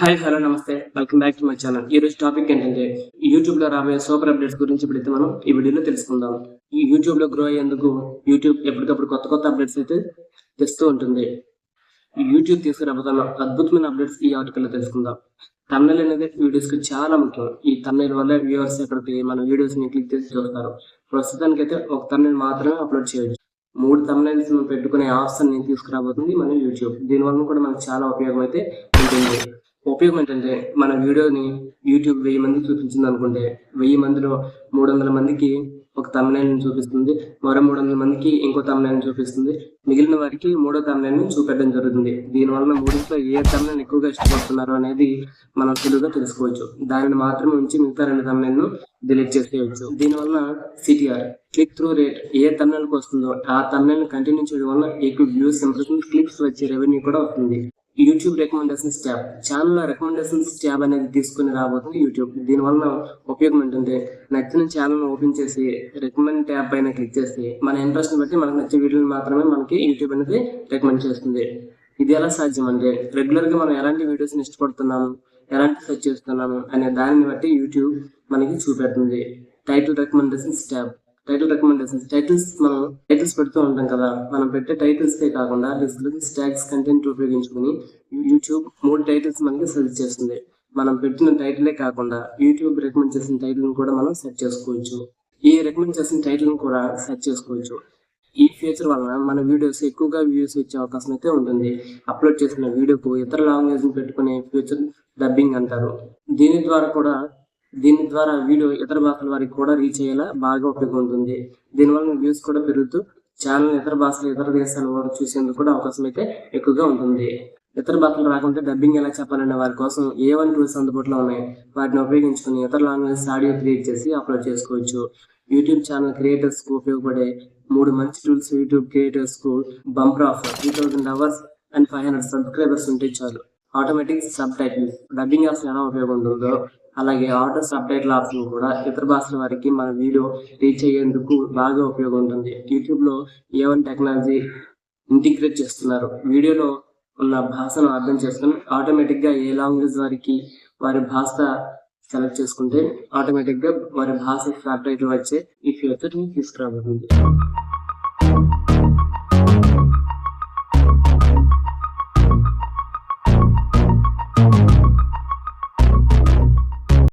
Hi hello నమస్తే. Welcome back to my channel ఈ రోజు టాపిక్ ఏంటంటే యూట్యూబ్లో రాబోయే సూపర్ అప్డేట్స్ గురించి ఇప్పుడైతే మనం ఈ వీడియోలో తెలుసుకుందాం. ఈ యూట్యూబ్లో గ్రో అయ్యేందుకు యూట్యూబ్ ఎప్పటికప్పుడు కొత్త కొత్త అప్డేట్స్ అయితే తెస్తూ ఉంటుంది. యూట్యూబ్ తీసుకురాబోతున్న అద్భుతమైన అప్డేట్స్ ఈ ఆర్టికల్లో తెలుసుకుందాం. తమిళ అనేది వీడియోస్కి చాలా ముఖ్యం. ఈ తమిళ వల్ల వ్యూవర్స్ ఎక్కడికి మన వీడియోస్ని క్లిక్ చేసి చూస్తారు. ప్రస్తుతానికి అయితే ఒక తమిళ మాత్రమే అప్లోడ్ చేయొచ్చు. మూడు తమిళస్ పెట్టుకునే ఆప్షన్ నేను తీసుకురాబోతుంది మన యూట్యూబ్ దీని వలన కూడా మనకు చాలా ఉపయోగం అయితే ఉంటుంది. ఉపయోగం ఏంటంటే మన వీడియోని యూట్యూబ్ వెయ్యి మందికి చూపించింది అనుకుంటే వెయ్యి మందిలో మూడు వందల మందికి ఒక తమిళని చూపిస్తుంది. మరో మూడు వందల మందికి ఇంకో తమిళని చూపిస్తుంది. మిగిలిన వారికి మూడో తమిళని చూపెట్టడం జరుగుతుంది. దీని వలన మూడింట్లో ఏ తమిళని ఎక్కువగా ఇష్టపడుతున్నారు అనేది మనం సులువుగా తెలుసుకోవచ్చు. దానిని మాత్రమే ఉంచి మిగతా రెండు తమిళను డిలీట్ చేసేయచ్చు. దీని వలన సిటిఆర్ క్లిక్ త్రూ రేట్ ఏ తమిళకు వస్తుందో ఆ తమిళని కంటిన్యూ చేయడం వల్ల ఎక్కువ వ్యూస్ ఇంప్రెషన్ క్లిక్స్ వచ్చే రెవెన్యూ కూడా వస్తుంది. YouTube recommendations tab channel recommendations tab అనేది తీసుకుని రాబోతుంది యూట్యూబ్ దీని వలన ఉపయోగం ఏంటంటే నచ్చిన ఛానల్ ఓపెన్ చేసి రికమెండ్ ట్యాబ్ పైన క్లిక్ చేసి మన ఇంట్రెస్ట్ బట్టి మనకు నచ్చే వీడియోలు మాత్రమే మనకి యూట్యూబ్ అనేది రికమెండ్ చేస్తుంది. ఇది ఎలా సాధ్యం అంటే రెగ్యులర్గా మనం ఎలాంటి వీడియోస్ ఇష్టపడుతున్నాము ఎలాంటి సెర్చ్ చేస్తున్నాము అనే దానిని బట్టి యూట్యూబ్ మనకి చూపెడుతుంది. Title recommendations tab title recommendations titles మనం టైటిల్స్ పెడుతూ ఉంటాం కదా మనం పెట్టే టైటిల్స్ కే కాకుండా డిస్క్రిప్షన్ ట్యాగ్స్ కంటెంట్ ఉపయోగించుకుని యూట్యూబ్ మూడు టైటిల్స్ మనకి సజెస్ట్ చేస్తుంది. మనం పెట్టిన టైటిలే కాకుండా యూట్యూబ్ రికమెండ్ చేసిన టైటిల్ కూడా మనం సెర్చ్ చేసుకోవచ్చు. ఈ రికమెండ్ చేసిన టైటిల్ కూడా సెర్చ్ చేసుకోవచ్చు. ఈ ఫీచర్ వలన మన వీడియోస్ ఎక్కువగా వ్యూస్ వచ్చే అవకాశం అయితే ఉంటుంది. అప్లోడ్ చేసిన వీడియోకు ఇతర లాంగ్వేజ్ పెట్టుకునే ఫ్యూచర్ డబ్బింగ్ అంటారు. దీని ద్వారా కూడా దీని ద్వారా వీడియో ఇతర భాషల వారికి కూడా రీచ్ అయ్యేలా బాగా ఉపయోగం ఉంటుంది దీనివల్ల వ్యూస్ కూడా పెరుగుతూ ఛానల్ ఇతర భాషలు ఇతర దేశాల వారు చూసేందుకు కూడా అవకాశం అయితే ఎక్కువగా ఉంటుంది. ఇతర భాషలు రాకుంటే డబ్బింగ్ ఎలా చెప్పాలనే వారి కోసం ఏ వన్ టూల్స్ అందుబాటులో ఉన్నాయి. వాటిని ఉపయోగించుకుని ఇతర లాంగ్వేజ్ ఆడియో క్రియేట్ చేసి అప్లోడ్ చేసుకోవచ్చు. యూట్యూబ్ ఛానల్ క్రియేటర్స్కు ఉపయోగపడే మూడు మంచి tools YouTube క్రియేటర్స్కు bumper offer three thousand hours and five hundred subscribers ఉంటే చాలు. Automatic subtitles dubbing apps ఎలా ఉపయోగం ఉంటుందో అలాగే ఆటో సబ్ టైటిల్ ఆప్షన్ కూడా ఇతర భాషల వారికి మన వీడియో రీచ్ అయ్యేందుకు బాగా ఉపయోగం ఉంటుంది యూట్యూబ్లో ఏవన్ టెక్నాలజీ ఇంటిగ్రేట్ చేస్తున్నారు. వీడియోలో ఉన్న భాషను అర్థం చేసుకుని ఆటోమేటిక్గా ఏ లాంగ్వేజ్ వారికి వారి భాష సెలెక్ట్ చేసుకుంటే ఆటోమేటిక్గా వారి భాష సబ్ టైటిల్ వచ్చే ఈ ఫ్యూచర్ని తీసుకురాబడుతుంది. తీసుకురాబోతుంది